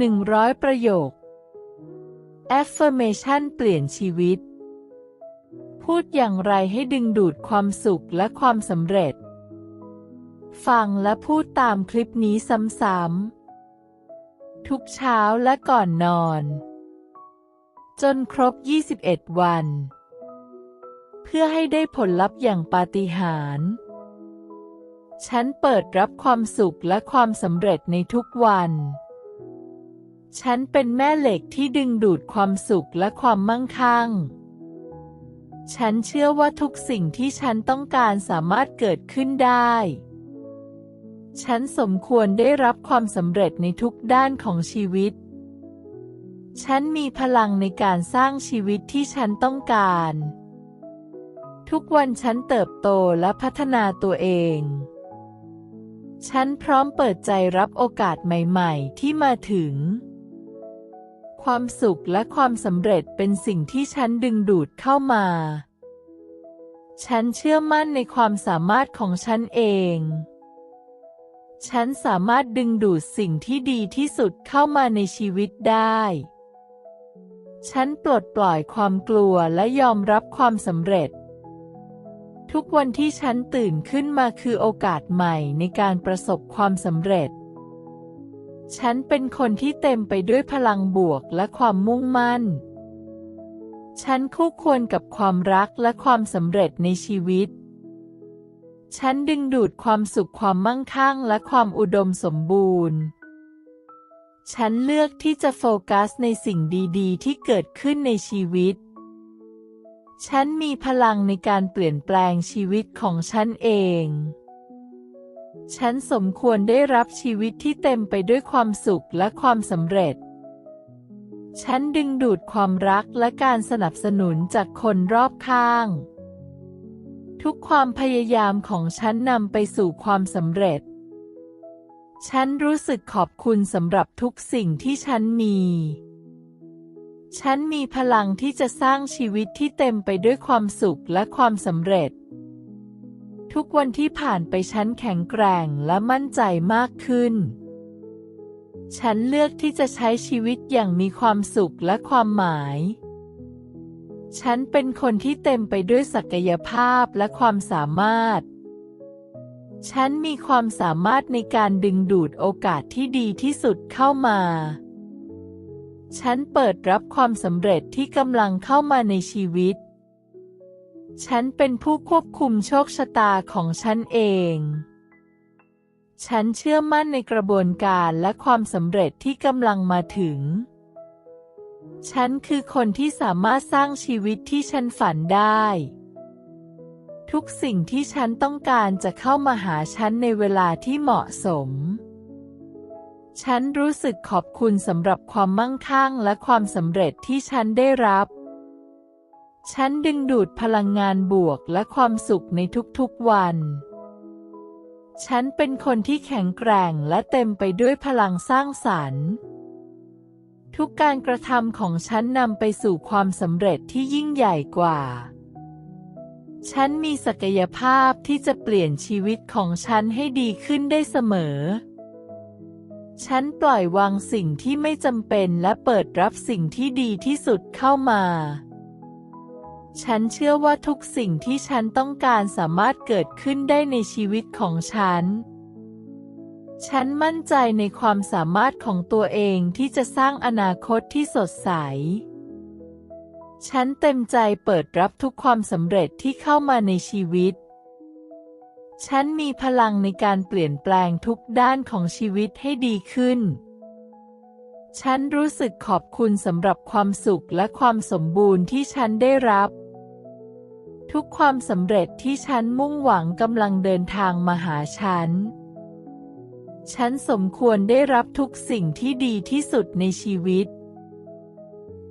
100 ประโยค Affirmation เปลี่ยนชีวิต พูดอย่างไรให้ดึงดูดความสุขและความสำเร็จ ฟังและพูดตามคลิปนี้ซ้ำๆ ทุกเช้าและก่อนนอน จนครบ 21 วัน เพื่อให้ได้ผลลัพธ์อย่างปาฏิหาริย์ฉันเปิดรับความสุขและความสำเร็จในทุกวัน ฉันเป็นแม่เหล็กที่ดึงดูดความสุขและความมั่งคั่ง ฉันเชื่อว่าทุกสิ่งที่ฉันต้องการสามารถเกิดขึ้นได้ ฉันสมควรได้รับความสำเร็จในทุกด้านของชีวิต ฉันมีพลังในการสร้างชีวิตที่ฉันต้องการ ทุกวันฉันเติบโตและพัฒนาตัวเองฉันพร้อมเปิดใจรับโอกาสใหม่ ๆ ที่มาถึง ความสุขและความสำเร็จเป็นสิ่งที่ฉันดึงดูดเข้ามา ฉันเชื่อมั่นในความสามารถของฉันเอง ฉันสามารถดึงดูดสิ่งที่ดีที่สุดเข้ามาในชีวิตได้ ฉันปลดปล่อยความกลัวและยอมรับความสำเร็จ ทุกวันที่ฉันตื่นขึ้นมาคือโอกาสใหม่ในการประสบความสำเร็จ ฉันเป็นคนที่เต็มไปด้วยพลังบวกและความมุ่งมั่น ฉันคู่ควรกับความรักและความสำเร็จในชีวิต ฉันดึงดูดความสุขความมั่งคั่งและความอุดมสมบูรณ์ ฉันเลือกที่จะโฟกัสในสิ่งดีๆ ที่เกิดขึ้นในชีวิต ฉันมีพลังในการเปลี่ยนแปลงชีวิตของฉันเอง ฉันสมควรได้รับชีวิตที่เต็มไปด้วยความสุขและความสำเร็จ ฉันดึงดูดความรักและการสนับสนุนจากคนรอบข้าง ทุกความพยายามของฉันนำไปสู่ความสำเร็จ ฉันรู้สึกขอบคุณสำหรับทุกสิ่งที่ฉันมี ฉันมีพลังที่จะสร้างชีวิตที่เต็มไปด้วยความสุขและความสำเร็จ ทุกวันที่ผ่านไปฉันแข็งแกร่งและมั่นใจมากขึ้น ฉันเลือกที่จะใช้ชีวิตอย่างมีความสุขและความหมาย ฉันเป็นคนที่เต็มไปด้วยศักยภาพและความสามารถ ฉันมีความสามารถในการดึงดูดโอกาสที่ดีที่สุดเข้ามา ฉันเปิดรับความสำเร็จที่กำลังเข้ามาในชีวิต ฉันเป็นผู้ควบคุมโชคชะตาของฉันเอง ฉันเชื่อมั่นในกระบวนการและความสำเร็จที่กำลังมาถึง ฉันคือคนที่สามารถสร้างชีวิตที่ฉันฝันได้ ทุกสิ่งที่ฉันต้องการจะเข้ามาหาฉันในเวลาที่เหมาะสม ฉันรู้สึกขอบคุณสำหรับความมั่งคั่งและความสำเร็จที่ฉันได้รับ ฉันดึงดูดพลังงานบวกและความสุขในทุกๆวัน ฉันเป็นคนที่แข็งแกร่งและเต็มไปด้วยพลังสร้างสรรค์ ทุกการกระทำของฉันนำไปสู่ความสำเร็จที่ยิ่งใหญ่กว่า ฉันมีศักยภาพที่จะเปลี่ยนชีวิตของฉันให้ดีขึ้นได้เสมอ ฉันปล่อยวางสิ่งที่ไม่จำเป็นและเปิดรับสิ่งที่ดีที่สุดเข้ามา ฉันเชื่อว่าทุกสิ่งที่ฉันต้องการสามารถเกิดขึ้นได้ในชีวิตของฉัน ฉันมั่นใจในความสามารถของตัวเองที่จะสร้างอนาคตที่สดใส ฉันเต็มใจเปิดรับทุกความสำเร็จที่เข้ามาในชีวิต ฉันมีพลังในการเปลี่ยนแปลงทุกด้านของชีวิตให้ดีขึ้นฉันรู้สึกขอบคุณสำหรับความสุขและความสมบูรณ์ที่ฉันได้รับ ทุกความสำเร็จที่ฉันมุ่งหวังกำลังเดินทางมาหาฉัน ฉันสมควรได้รับทุกสิ่งที่ดีที่สุดในชีวิต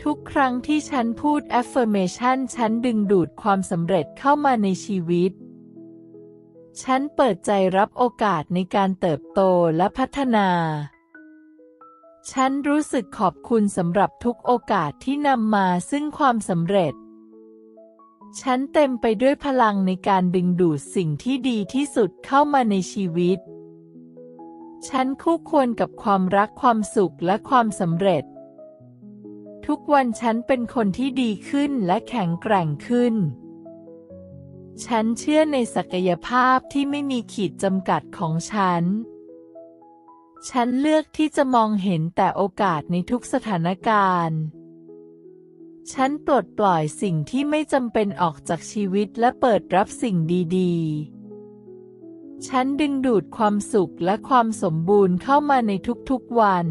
ทุกครั้งที่ฉันพูด affirmation ฉันดึงดูดความสำเร็จเข้ามาในชีวิต ฉันเปิดใจรับโอกาสในการเติบโตและพัฒนา ฉันรู้สึกขอบคุณสำหรับทุกโอกาสที่นำมาซึ่งความสำเร็จ ฉันเต็มไปด้วยพลังในการดึงดูดสิ่งที่ดีที่สุดเข้ามาในชีวิต ฉันคู่ควรกับความรักความสุขและความสำเร็จ ทุกวันฉันเป็นคนที่ดีขึ้นและแข็งแกร่งขึ้น ฉันเชื่อในศักยภาพที่ไม่มีขีดจำกัดของฉัน ฉันเลือกที่จะมองเห็นแต่โอกาสในทุกสถานการณ์ ฉันปลดปล่อยสิ่งที่ไม่จำเป็นออกจากชีวิตและเปิดรับสิ่งดีๆ ฉันดึงดูดความสุขและความสมบูรณ์เข้ามาในทุกๆวัน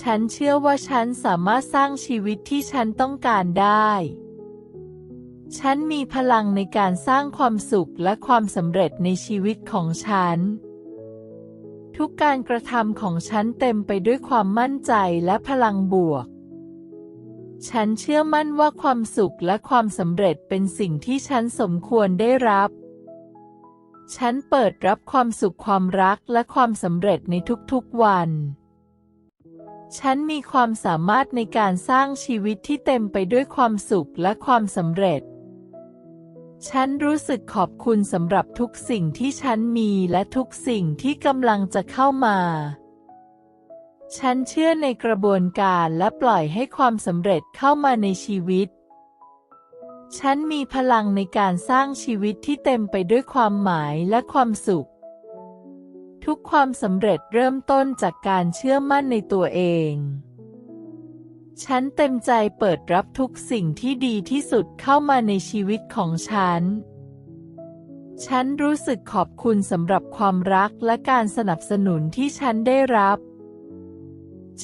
ฉันเชื่อว่าฉันสามารถสร้างชีวิตที่ฉันต้องการได้ ฉันมีพลังในการสร้างความสุขและความสำเร็จในชีวิตของฉันทุกการกระทำของฉันเต็มไปด้วยความมั่นใจและพลังบวก ฉันเชื่อมั่นว่าความสุขและความสำเร็จเป็นสิ่งที่ฉันสมควรได้รับ ฉันเปิดรับความสุขความรักและความสำเร็จในทุกๆวัน ฉันมีความสามารถในการสร้างชีวิตที่เต็มไปด้วยความสุขและความสำเร็จ ฉันรู้สึกขอบคุณสำหรับทุกสิ่งที่ฉันมีและทุกสิ่งที่กำลังจะเข้ามา ฉันเชื่อในกระบวนการและปล่อยให้ความสำเร็จเข้ามาในชีวิต ฉันมีพลังในการสร้างชีวิตที่เต็มไปด้วยความหมายและความสุข ทุกความสำเร็จเริ่มต้นจากการเชื่อมั่นในตัวเอง ฉันเต็มใจเปิดรับทุกสิ่งที่ดีที่สุดเข้ามาในชีวิตของฉันฉันรู้สึกขอบคุณสำหรับความรักและการสนับสนุนที่ฉันได้รับ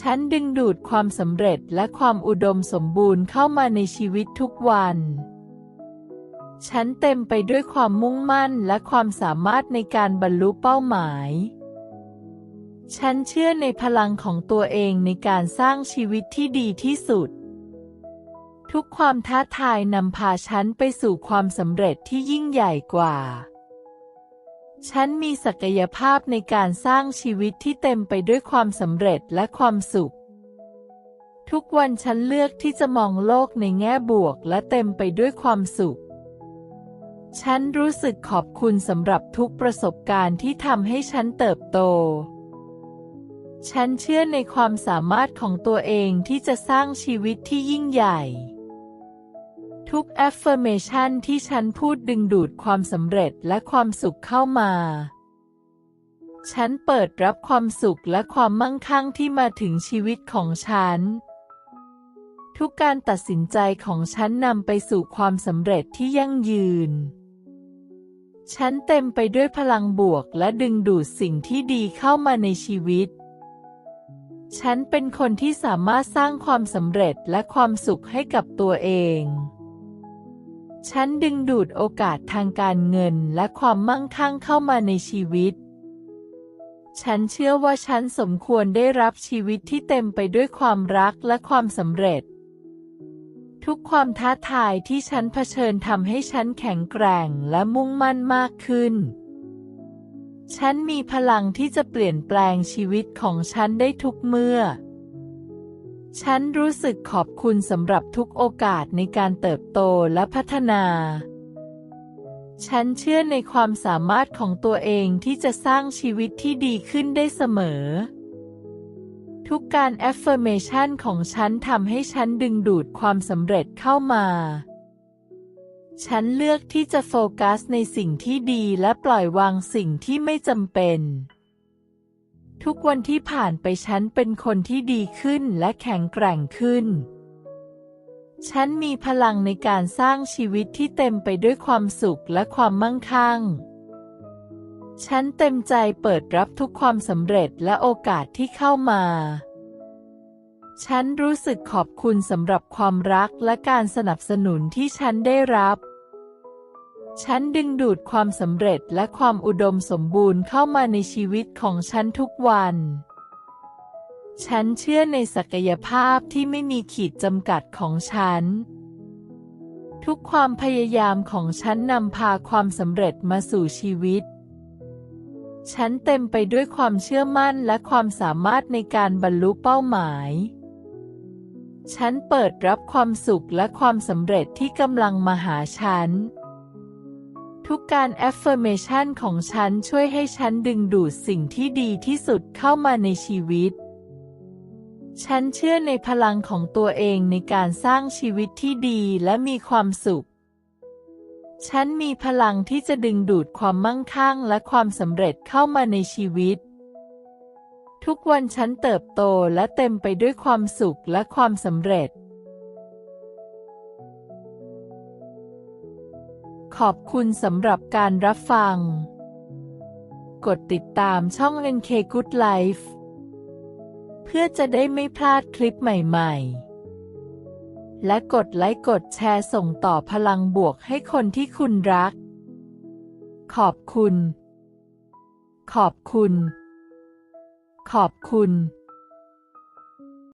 ฉันดึงดูดความสำเร็จและความอุดมสมบูรณ์เข้ามาในชีวิตทุกวัน ฉันเต็มไปด้วยความมุ่งมั่นและความสามารถในการบรรลุเป้าหมาย ฉันเชื่อในพลังของตัวเองในการสร้างชีวิตที่ดีที่สุด ทุกความท้าทายนำพาฉันไปสู่ความสำเร็จที่ยิ่งใหญ่กว่า ฉันมีศักยภาพในการสร้างชีวิตที่เต็มไปด้วยความสำเร็จและความสุข ทุกวันฉันเลือกที่จะมองโลกในแง่บวกและเต็มไปด้วยความสุข ฉันรู้สึกขอบคุณสำหรับทุกประสบการณ์ที่ทำให้ฉันเติบโต ฉันเชื่อในความสามารถของตัวเองที่จะสร้างชีวิตที่ยิ่งใหญ่ ทุก affirmation ที่ฉันพูดดึงดูดความสำเร็จและความสุขเข้ามา ฉันเปิดรับความสุขและความมั่งคั่งที่มาถึงชีวิตของฉัน ทุกการตัดสินใจของฉันนำไปสู่ความสำเร็จที่ยั่งยืน ฉันเต็มไปด้วยพลังบวกและดึงดูดสิ่งที่ดีเข้ามาในชีวิตฉันเป็นคนที่สามารถสร้างความสำเร็จและความสุขให้กับตัวเอง ฉันดึงดูดโอกาสทางการเงินและความมั่งคั่งเข้ามาในชีวิต ฉันเชื่อว่าฉันสมควรได้รับชีวิตที่เต็มไปด้วยความรักและความสำเร็จ ทุกความท้าทายที่ฉันเผชิญทำให้ฉันแข็งแกร่งและมุ่งมั่นมากขึ้น ฉันมีพลังที่จะเปลี่ยนแปลงชีวิตของฉันได้ทุกเมื่อ ฉันรู้สึกขอบคุณสำหรับทุกโอกาสในการเติบโตและพัฒนา ฉันเชื่อในความสามารถของตัวเองที่จะสร้างชีวิตที่ดีขึ้นได้เสมอ ทุกการ affirmation ของฉันทำให้ฉันดึงดูดความสำเร็จเข้ามา ฉันเลือกที่จะโฟกัสในสิ่งที่ดีและปล่อยวางสิ่งที่ไม่จำเป็น ทุกวันที่ผ่านไปฉันเป็นคนที่ดีขึ้นและแข็งแกร่งขึ้น ฉันมีพลังในการสร้างชีวิตที่เต็มไปด้วยความสุขและความมั่งคั่ง ฉันเต็มใจเปิดรับทุกความสำเร็จและโอกาสที่เข้ามา ฉันรู้สึกขอบคุณสำหรับความรักและการสนับสนุนที่ฉันได้รับ ฉันดึงดูดความสำเร็จและความอุดมสมบูรณ์เข้ามาในชีวิตของฉันทุกวัน ฉันเชื่อในศักยภาพที่ไม่มีขีดจำกัดของฉัน ทุกความพยายามของฉันนำพาความสำเร็จมาสู่ชีวิต ฉันเต็มไปด้วยความเชื่อมั่นและความสามารถในการบรรลุเป้าหมาย ฉันเปิดรับความสุขและความสำเร็จที่กำลังมาหาฉัน ทุกการ affirmation ของฉันช่วยให้ฉันดึงดูดสิ่งที่ดีที่สุดเข้ามาในชีวิต ฉันเชื่อในพลังของตัวเองในการสร้างชีวิตที่ดีและมีความสุข ฉันมีพลังที่จะดึงดูดความมั่งคั่งและความสำเร็จเข้ามาในชีวิต ทุกวันฉันเติบโตและเต็มไปด้วยความสุขและความสำเร็จ ขอบคุณสำหรับการรับฟัง กดติดตามช่อง NK Good Life เพื่อจะได้ไม่พลาดคลิปใหม่ๆ และกดไลค์กดแชร์ส่งต่อพลังบวกให้คนที่คุณรัก ขอบคุณ ขอบคุณ ขอบคุณ